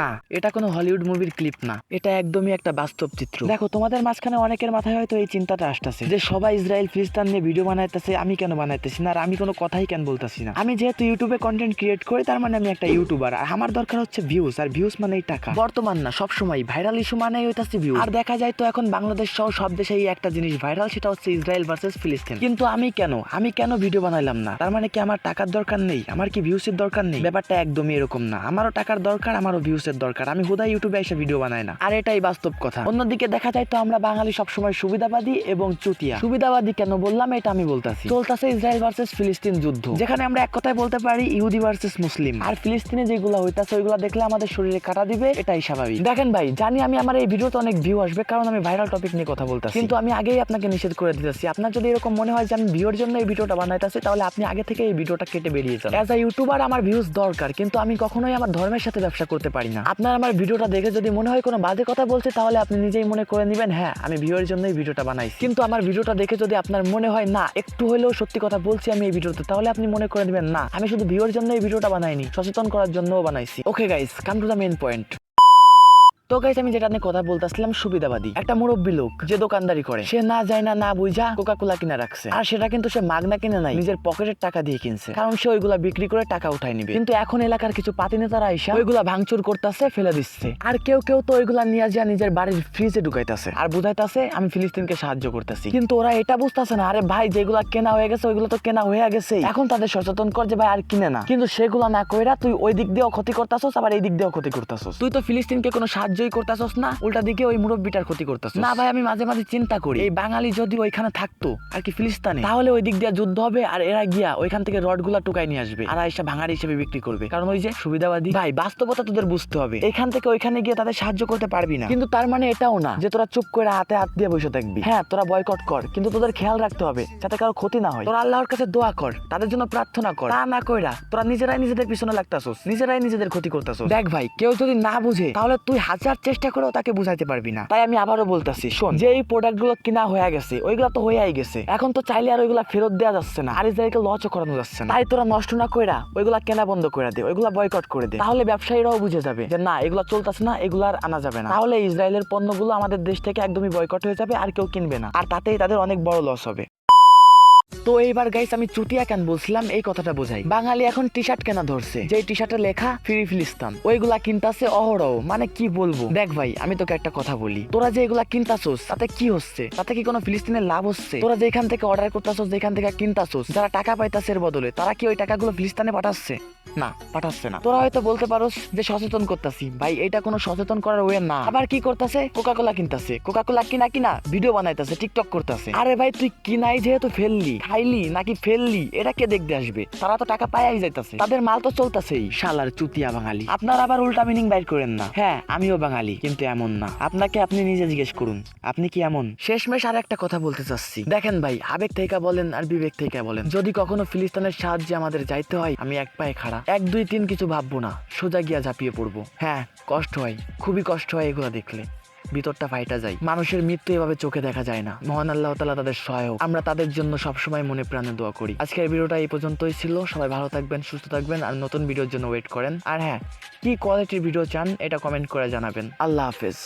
না, এটা কোনো হলিউড মুভির ক্লিপ না। এটা একদমই একটা বাস্তব চিত্র। দেখো, তোমাদের মাঝখানে অনেকের মাথায় হয়তো এই চিন্তাটা আসতেছে যে সবাই ইসরায়েল ফিলিস্তান নিয়ে ভিডিও বানাইতেছে, আমি কেন বানাইতেছি না, আর আমি কোনো কথাই কেন বলতেছি না। আমি যেহেতু ইউটিউবে কন্টেন্ট ক্রিয়েট করি, তার মানে আমি একটা ইউটিউবার আর আমার দরকার হচ্ছে ভিউজ আর ভিউজ মানেই টাকা। বর্তমান না, সবসময় ভাইরাল ইস্যু মানেই হইতাছে ভিউ আর দেখা যায় তো এখন বাংলাদেশ সহ সব দেশেই একটা জিনিস ভাইরাল সেটা হচ্ছে ইসরায়েল ভার্সেস ফিলিস্তিন। কিন্তু আমি কেন? আমি কেন ভিডিও বানাইলাম না? তার মানে কি আমার টাকার দরকার নেই? আমার কি ভিউসের দরকার নেই? ব্যাপারটা একদমই এরকম না। আমারও টাকার দরকার, আমারও ভিউসের দরকার। আমি হুদা ইউটিউবে এসে ভিডিও বানাই না। আর এটাই বাস্তব কথা। অন্যদিকে দেখা যায় তো আমরা বাঙালি সবসময় সুবিধাবাদী এবং চুতিয়া। সুবিধাবাদী কেন বললাম, এটা আমি বলতাছি। চলতেছে ইসরায়েল ভার্সেস ফিলিস্তিন যুদ্ধ। যেখানে আমরা এক কথায় বলতে পারি, ইহুদি ভার্সেস মুসলিম। আর ফিলিস্তিনে যেগুলো হইতাছে, ওইগুলো দেখলে আমাদের শরীরে কাটা দিবে, এটাই স্বাভাবিক। দেখেন ভাই, জানি আমি আমার এই ভিডিওতে অনেক ভিউ আসবে, কারণ আমি ভাইরাল টপিক নিয়ে কথা বলতেছি। কিন্তু আমি আগেই আপনাকে নিষেধ করে দিতেছি। আপনার যদি এরকম মনে হয় যে আমি ভিউর জন্য এই ভিডিওটা বানাইতেছি, তাহলে আপনি আগে থেকে এই ভিডিওটা কেটে বেরিয়ে যান। অ্যাজ আ ইউটিউবার আমার ভিউজ দরকার। কিন্তু আমি কখনোই আমার ধর্মের সাথে ব্যবসা করতে পারি না। আপনার আমার ভিডিওটা দেখে যদি মনে হয় কোনো বাজে কথা বলছে, তাহলে আপনি নিজেই মনে করে নেবেন হ্যাঁ আমি ভিউয়ের জন্যই ভিডিওটা বানাই কিন্তু আমার ভিডিওটা দেখে যদি আপনার মনে হয়, না, একটু হলেও সত্যি কথা বলছি আমি এই ভিডিওতে, তাহলে আপনি মনে করে নেবেন, না, আমি শুধু ভিউয়ের জন্য এই ভিডিওটা বানাইনি, সচেতন করার জন্যও বানাইছি। Okay guys come to the main point তো গাইস আমি যেটা নিয়ে কথা বলতেছিলাম, সুবিধাবাদী। একটা মুরব্বী লোক যে দোকানদারি করে, সে না যায় না না বুঝা কোকা কোলা কিনে রাখছে। আর সেটা কিন্তু সে মাগনা কিনে নাই, নিজের পকেটের টাকা দিয়ে কিনছে। কারণ সে ওইগুলা বিক্রি করে টাকা উঠাই নিবে। কিন্তু এখন এলাকার কিছু পাতি নেতারা আইসা ওইগুলা ভাঙচুর করতেছে, ফেলে দিচ্ছে। আর কেউ কেউ তো ওইগুলা নিয়ে যা নিজের বাড়ির ফ্রিজে ঢুকাইতেছে। আর বুঝাইতেছে, আমি ফিলিস্তিনকে সাহায্য করতেছি। কিন্তু ওরা এটা বুঝতেছে না, আরে ভাই, যেগুলা কেনা হয়ে গেছে, ওইগুলো তো কেনা হয়ে গেছে। এখন তাদের সচেতন কর যে, ভাই, আর কিনে না। কিন্তু সেগুলা না কইরা তুই ওই দিক দিয়েও ক্ষতি করতেছস, আবার এই দিক দিয়েও ক্ষতি করতেছস। তুই তো ফিলিস্তিনকে কোনো সাহায্যই করতেছস না উল্টা দিকে ওই মুরব্বিটার ক্ষতি করতেছস। না ভাই আমি মাঝে মাঝে চিন্তা করি। এই বাঙালি যদি ওইখানে থাকতো আর কি ফিলিস্তানে তাহলে ওই দিক দিয়ে যুদ্ধ হবে আর এরা গিয়া ওইখান থেকে রডগুলা টুকাই নিয়ে আসবে আর আইসা ভাঙার হিসেবে বিক্রি করবে। কারণ ওই যে সুবিধাবাদী ভাই বাস্তবতা তোদের বুঝতে হবে। এখান থেকে ওইখানে গিয়ে তাদের সাহায্য করতে পারবি না। কিন্তু তার মানে এটাও না যে তোরা চুপ করে হাতে হাত দিয়ে বসে থাকবি। হ্যাঁ তোরা বয়কট কর কিন্তু তোদের খেয়াল রাখতে হবে যাতে কারও ক্ষতি না হয়। তোরা আল্লাহর কাছে দোয়া কর তাদের জন্য প্রার্থনা কর। তা না কইরা তোরা নিজেরাই নিজেদের পিছনে লাগতাছস নিজেরাই নিজেদের ক্ষতি করতাছস। দেখ ভাই কেউ যদি না বুঝে তাহলে তুই হাজার চেষ্টা করেও তাকে বুঝাইতে পারবি না। তাই আমি আবারও বলতাছি শোন। যে এই প্রোডাক্টগুলো কিনা হয়ে গেছে ওইগুলো তো হয়েই গেছে। এখন তো চাইলে আর ওইগুলা ফেরত দেওয়া যাচ্ছে না। আর ইসরায়েলকে লচও করানো যাচ্ছে না। তাই তোরা নষ্ট না কইরা ওইগুলা কেনা বন্ধ করে দে ওইগুলা বয়কট করে দে। তাহলে ব্যবসায়ীরাও বুঝে যাবে যে না এগুলা চলতেছে না এগুলা আর আনা যাবে না। তাহলে ইসরায়েলের পণ্যগুলো আমাদের দেশ থেকে একদমই বয়কট হয়ে যাবে আর কেউ কিনবে না। আর তাতেই তাদের অনেক বড় লস হবে। তো এইবার গাইস আমি চুটিয়া কেন বলছিলাম? এই কথাটা বোঝাই। বাঙালি এখন টি শার্ট কেনা ধরছে। যে টি শার্টে লেখা, ফ্রি ফিলিস্তান ওইগুলা কিনতাছে অহরহ। মানে কি বলব? দেখ ভাই, আমি তোকে একটা কথা বলি। তোরা যে এগুলা কিনতাছোস, তাতে কি হচ্ছে? তাতে কি কোনো ফিলিস্তিনের লাভ হচ্ছে? তোরা যেখান থেকে অর্ডার করতাছোস যেখান থেকে কিনতাছোস, যারা টাকা পাইতাছে এর বদলে, তারা কি ওই টাকাগুলো ফিলিস্তানে পাঠাচ্ছে? না পাঠাচ্ছে না। তোরা হয়তো বলতে পারোস যে সচেতন করতাছি। ভাই, এটা কোনো সচেতন করার ওয়ে না। আবার কি করতেছে? কোকা কোলা কিনতাছে। কোকা কোলা কিনা কিনা ভিডিও বানাইতাছে টিকটক করতেছে। আরে ভাই, তুই কিনাই যেহেতু ফেললি। খাইলি নাকি ফেললি এটা কে দেখতে আসবে? তারা তো টাকা পাইয়াই যাইতাছে। তাদের মাল তো চলতেছেই। শালার চুতিয়া বাঙালি। আপনার আবার উল্টা মিনিং বাইর করেন না। হ্যাঁ আমিও বাঙালি কিন্তু এমন না। আপনাকে আপনি নিজে জিজ্ঞেস করুন আপনি কি এমন? শেষমেশ আর একটা কথা বলতে চাচ্ছি। দেখেন ভাই আবেগ থেকে বলেন আর বিবেক থেকে বলেন। যদি কখনো ফিলিস্তিনের সাহায্যে আমাদের যাইতে হয় আমি এক পায়ে খাড়া। এক দুই তিন কিছু ভাববো না সোজা গিয়া ঝাঁপিয়ে পড়ব। হ্যাঁ কষ্ট হয়। খুবই কষ্ট হয় এগুলো দেখলে। ভিতরটা ফাইটা যায়। মানুষের মৃত্যু এভাবে চোখে দেখা যায় না। মহান আল্লাহ তালা তাদের সহায়ক। আমরা তাদের জন্য সবসময় মনে প্রাণে দোয়া করি। আজকের ভিডিওটা এই পর্যন্তই ছিল। সবাই ভালো থাকবেন, সুস্থ থাকবেন আর নতুন ভিডিওর জন্য ওয়েট করেন। আর হ্যাঁ কি কোয়ালিটির ভিডিও চান, এটা কমেন্ট করে জানাবেন। আল্লাহ হাফেজ।